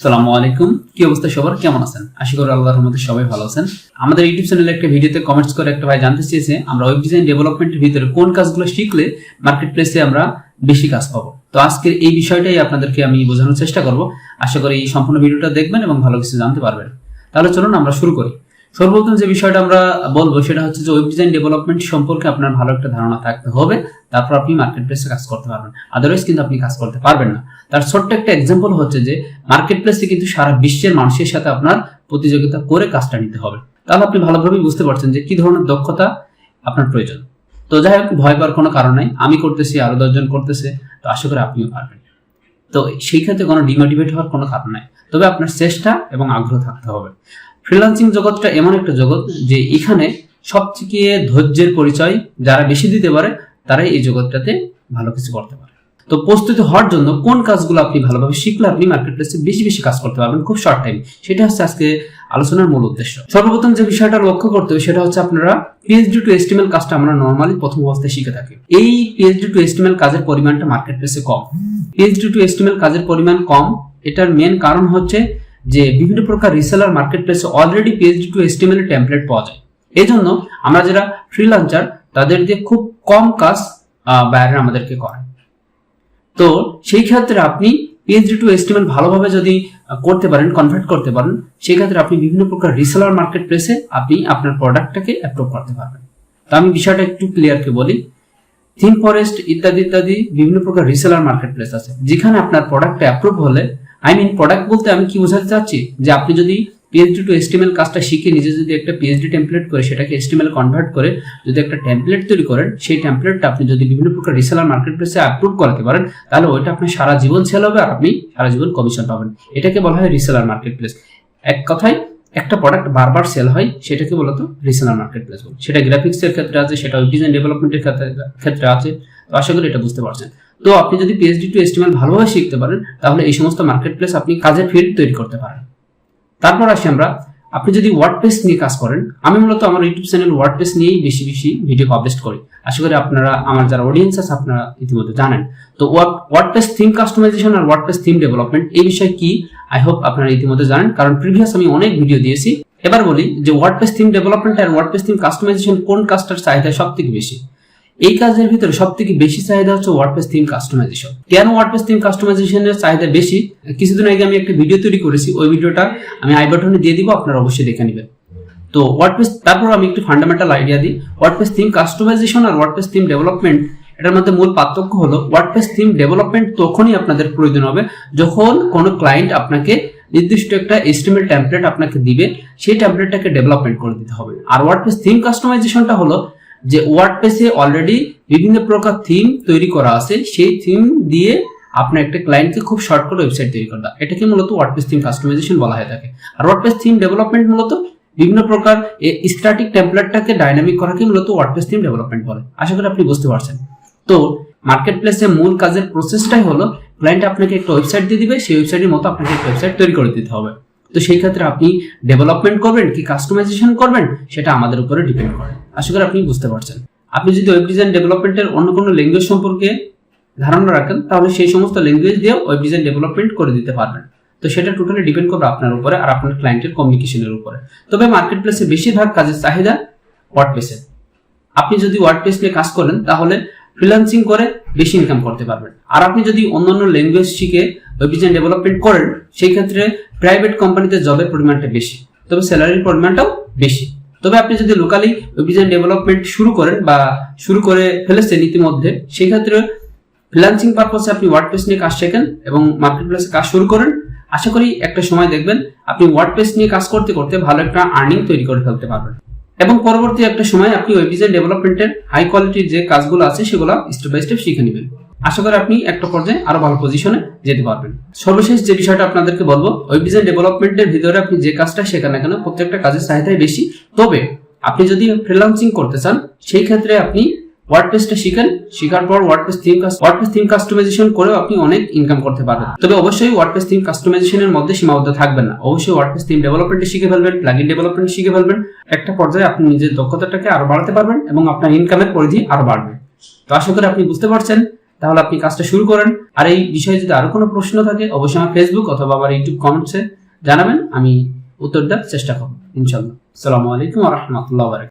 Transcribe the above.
আসসালামু আলাইকুম। কি অবস্থা সবার? কেমন আছেন? আশা করি আল্লাহর রহমতে সবাই ভালো আছেন। আমাদের ইউটিউব চ্যানেলে একটা ভিডিওতে কমেন্টস করে একটা ভাই জানতে চেয়েছে, আমরা ওয়েব ডিজাইন ডেভেলপমেন্টের ভিতরে কোন কাজগুলো শিখলে মার্কেট প্লেসে আমরা বেশি কাজ পাবো? তো আজকের এই বিষয়টাই আপনাদেরকে আমি বোঝানোর চেষ্টা করব। আশা করি এই সম্পূর্ণ ভিডিওটা দেখবেন এবং ভালো কিছু জানতে পারবেন। তাহলে চলুন আমরা শুরু করি। সর্বপ্রথম যে বিষয়টা আমরা বলব, সেটা হচ্ছে যে ওয়েব ডিজাইন ডেভেলপমেন্ট সম্পর্কে আপনার ভালো একটা ধারণা থাকতে হবে। তারপর আপনি মার্কেট প্লেসে কাজ করতে পারবেন। আদারওয়াইজ কিন্তু আপনি কাজ করতে পারবেন না। তার ছোট্ট একটা এক্সাম্পল হচ্ছে যে মার্কেট প্লেসে কিন্তু সারা বিশ্বের মানুষের সাথে আপনার প্রতিযোগিতা করে কাজটা নিতে হবে। তাহলে আপনি ভালোভাবেই বুঝতে পারছেন যে কি ধরনের দক্ষতা আপনার প্রয়োজন। তো যাই হোক, ভয় পাওয়ার কোনো কারণ নাই। আমি করতেছি, আরও দশজন করতেছে, তো আশা করি আপনিও পারবেন। তো সেই ক্ষেত্রে কোনো ডিমোটিভেট হওয়ার কোনো কারণ নাই। তবে আপনার চেষ্টা এবং আগ্রহ থাকতে হবে। ফ্রিল্যান্সিং জগৎটা এমন একটা জগৎ যে এখানে সবথেকে ধৈর্যের পরিচয় যারা বেশি দিতে পারে, তারাই এই জগৎটাতে ভালো কিছু করতে পারে। তো প্রস্তুতি হওয়ার জন্য কোন কাজগুলো আপনি ভালোভাবে শিখলে আপনি মার্কেট প্লেসে বেশি বেশি কাজ করতে পারবেন খুব শর্ট টাইম সেটা হচ্ছে আজকে আলোচনার মূল উদ্দেশ্য। সর্বপ্রথম যে বিষয়টা লক্ষ্য করতে হবে সেটা হচ্ছে আপনারা পিএইচডি টু এস্টিমেল কাজটা আমরা নর্মালি প্রথম অবস্থায় শিখে থাকি। এই পিএইচডি টু এস্টিমেল কাজের পরিমাণটা মার্কেট প্লেসে কম। পিএইচডি টু এস্টিমেল কাজের পরিমাণ কম। এটার মেন কারণ হচ্ছে যে বিভিন্ন প্রকার রিসেলার মার্কেট প্লেসে already PHD to HTML template পাওয়া যায়। এই জন্য আমরা যারা ফ্রিলান্সার তাদের দিয়ে খুব কম কাজ বাইরে আমাদেরকে করায়। তো সেই ক্ষেত্রে আপনি পিএইচডি টু এস্টিমেল ভালোভাবে যদি করতে পারেন কনভার্ট করতে পারেন, সেই ক্ষেত্রে আপনি বিভিন্ন প্রকার রিসেলার মার্কেট প্লেসে আপনি আপনার প্রোডাক্টটাকে অ্যাপ্রুভ করতে পারবেন। তো আমি বিষয়টা একটু ক্লিয়ারকে বলি। থিম ফরেস্ট ইত্যাদি ইত্যাদি বিভিন্ন প্রকার রিসেলার মার্কেট প্লেস আছে। যেখানে আপনার প্রোডাক্ট অ্যাপ্রুভ হলে আই মিন প্রোডাক্ট বলতে আমি কি বোঝাতে চাচ্ছি? যে আপনি যদি পিএইচডি টু এস্টিমেল কাজটা শিখে নিজে যদি একটা পিএইচডি টেমপ্লেট করে, সেটাকে এস্টিমেল কনভার্ট করে, যদি একটা টেমপ্লেট তৈরি করেন, সেই টেমপ্লেটটা আপনি যদি বিভিন্ন প্রকার রিসেলার মার্কেট প্লেসে অ্যাপ্রুভ করাতে পারেন, তাহলে ওইটা আপনার সারা জীবন সেল হবে আর আপনি সারা জীবন কমিশন পাবেন। এটাকে বলা হয় রিসেলার মার্কেট প্লেস এক কথায়, একটা প্রোডাক্ট বারবার সেল হয়, সেটাকে বলতো রিসেলার মার্কেট প্লেস সেটা গ্রাফিক্সের ক্ষেত্রে আছে, সেটা ডিজাইন ডেভেলপমেন্টের ক্ষেত্রে ক্ষেত্রে আছে। তো আশা করি এটা বুঝতে পারছেন। তো আপনি যদি পিএইচডি টু এস্টিমেল ভালোভাবে শিখতে পারেন, তাহলে এই সমস্ত মার্কেট প্লেস আপনি কাজের ফিল্ড তৈরি করতে পারেন। তারপর আসি আমরা, আপনি যদি ওয়ার্ড ওয়ার্ডপ্রেস নিয়ে কাজ করেন, আমি মূলত আমার ইউটিউব চ্যানেল ওয়ার্ড ওয়ার্ডপ্রেস নিয়েই বেশি বেশি ভিডিও পাবলিশ করি। আশা করি আপনারা, আমার যারা অডিয়েন্স আছে, আপনারা ইতিমধ্যে জানেন। তো ওয়ার্ডপ্রেস থিম কাস্টমাইজেশন আর ওয়ার্ড ওয়ার্ডপ্রেস থিম ডেভেলপমেন্ট এই বিষয়ে কি? আই হোপ আপনারা ইতিমধ্যে জানেন, কারণ প্রিভিয়াস আমি অনেক ভিডিও দিয়েছি। এবার বলি যে ওয়ার্ড ওয়ার্ডপ্রেস থিম ডেভেলপমেন্ট আর ওয়ার্ড ওয়ার্ডপ্রেস থিম কাস্টমাইজেশন কোন কাজটার চাহিদা সব থেকে বেশি? এই কাজের ভিতরে সব থেকে বেশি চাহিদা হচ্ছে ওয়ার্ডপ্রেস থিম কাস্টমাইজেশন কেন ওয়ার্ডপ্রেস থিম কাস্টমাইজেশনের চাহিদা বেশি? কিছুদিন আগে আমি একটা ভিডিও তৈরি করেছি, ওই ভিডিওটা আমি আই বাটনে দিয়ে দিব, আপনারা অবশ্যই দেখে নেবেন। তো ওয়ার্ডপ্রেস তারপর আমি একটু ফান্ডামেন্টাল আইডিয়া দিই। ওয়ার্ডপ্রেস থিম কাস্টমাইজেশন আর ওয়ার্ডপ্রেস থিম ডেভেলপমেন্ট এটার মধ্যে মূল পার্থক্য হলো ওয়ার্ডপ্রেস থিম ডেভেলপমেন্ট তখনই আপনাদের প্রয়োজন হবে যখন কোনো ক্লায়েন্ট আপনাকে নির্দিষ্ট একটা এস্টিমেট টেমপ্লেট আপনাকে দিবে, সেই টেমপ্লেটটাকে ডেভেলপমেন্ট করে দিতে হবে। আর ওয়ার্ডপ্রেস থিম কাস্টমাইজেশনটা হলো যে ওয়ার্ডপ্রেসে অলরেডি বিভিন্ন প্রকার থিম তৈরি করা আছে, সেই থিম দিয়ে আপনার একটা ক্লায়েন্টকে খুব শর্ট করে ওয়েবসাইট তৈরি করা। এটাকে মূলত ওয়ার্ডপ্রেস থিম কাস্টমাইজেশন বলা হয়ে থাকে। আর ওয়ার্ডপ্রেস থিম ডেভেলপমেন্ট মূলত বিভিন্ন প্রকার স্ট্যাটিক টেমপ্লেটটাকে ডাইনামিক করাকে মূলত ওয়ার্ডপ্রেস থিম ডেভেলপমেন্ট বলে। আশা করি আপনি বুঝতে পারছেন। তো মার্কেট প্লেসে মূল কাজের প্রসেসটাই হলো ক্লায়েন্ট আপনাকে একটা ওয়েবসাইট দিয়ে দিবে, সেই ওয়েবসাইটের মতো আপনাকে একটা ওয়েবসাইট তৈরি করে দিতে হবে। তো সেই ক্ষেত্রে আপনি ডেভেলপমেন্ট করবেন কি কাস্টমাইজেশন করবেন, সেটা আমাদের উপরে ডিপেন্ড করে। আশা করি আপনি বুঝতে পারছেন। আপনি যদি ওয়েব ডিজাইন ডেভেলপমেন্টের অন্য কোনো ল্যাঙ্গুয়েজ সম্পর্কে ধারণা রাখেন, তাহলে সেই সমস্ত ল্যাঙ্গুয়েজ দিয়ে ওয়েব ডিজাইন ডেভেলপমেন্ট করে দিতে পারবেন। তো সেটা টোটালি ডিপেন্ড করবে আপনার উপরে আর আপনার ক্লায়েন্টের কমিউনিকেশনের উপরে। তবে মার্কেট প্লেসে বেশিরভাগ কাজের চাহিদা ওয়ার্ডপ্রেসে আপনি যদি ওয়ার্ডপ্রেস নিয়ে কাজ করেন, তাহলে ফ্রিল্যান্সিং করে বেশি ইনকাম করতে পারবেন। আর আপনি যদি অন্যান্য ল্যাঙ্গুয়েজ শিখে ওয়েব ডিজাইন ডেভেলপমেন্ট করেন, সেই ক্ষেত্রে প্রাইভেট কোম্পানিতে জবের পরিমাণটা বেশি, তবে স্যালারির পরিমাণটাও বেশি। তবে আপনি যদি লোকালি ডিজাইন ডেভেলপমেন্ট শুরু করেন বা শুরু করে ফেলেছেন ইতিমধ্যে সেই ক্ষেত্রে ফ্রিল্যান্সিং পারপসে আপনি ওয়ার্ডপ্রেস নিয়ে কাজ শেখেন এবং মার্কেট প্লেসে কাজ শুরু করেন। আশা করি একটা সময় দেখবেন আপনি ওয়ার্ডপ্রেস নিয়ে কাজ করতে করতে ভালো একটা আর্নিং তৈরি করে ফেলতে পারবেন। এবং পরবর্তী একটা সময় আপনি ওয়েব ডিজাইন ডেভেলপমেন্টের হাই কোয়ালিটির যে কাজগুলো আছে, সেগুলো স্টেপ বাই স্টেপ শিখে নেবেন। আশা করি আপনি একটা পর্যায়ে আরও ভালো পজিশনে যেতে পারবেন। সর্বশেষ যে বিষয়টা আপনাদেরকে বলব ওয়েব ডিজাইন ডেভেলপমেন্টের ভিতরে আপনি যে কাজটা শেখেন কেন, প্রত্যেকটা কাজের চাহিদাই বেশি। তবে আপনি যদি ফ্রিল্যান্সিং করতে চান, সেই ক্ষেত্রে আপনি ওয়ার্ডপ্রেসটা শিখেন। শেখার পর WordPress theme WordPress theme customization করেও আপনি অনেক ইনকাম করতে পারবেন। তবে অবশ্যই ওয়ার্ডপ্রেস থিম কাস্টমাইজেশনের মধ্যে সীমাবদ্ধ থাকবেন না। অবশ্যই ওয়ার্ডপ্রেস থিম ডেভেলপমেন্ট শিখে ফেলবেন প্লাগইন ডেভেলপমেন্ট শিখে ফেলবেন। একটা পর্যায়ে আপনি নিজের দক্ষতাটাকে আরও বাড়াতে পারবেন এবং আপনার ইনকামের পরিধি আরও বাড়বে। তো আশা করি আপনি বুঝতে পারছেন। তাহলে আপনি কাজটা শুরু করেন। আর এই বিষয়ে যদি আরও কোনো প্রশ্ন থাকে, অবশ্যই আমার ফেসবুক অথবা আমার ইউটিউব কমেন্টসে জানাবেন। আমি উত্তর দেওয়ার চেষ্টা করব ইনশাল্লাহ আসসালামু আলাইকুম রহমতুল্লাহ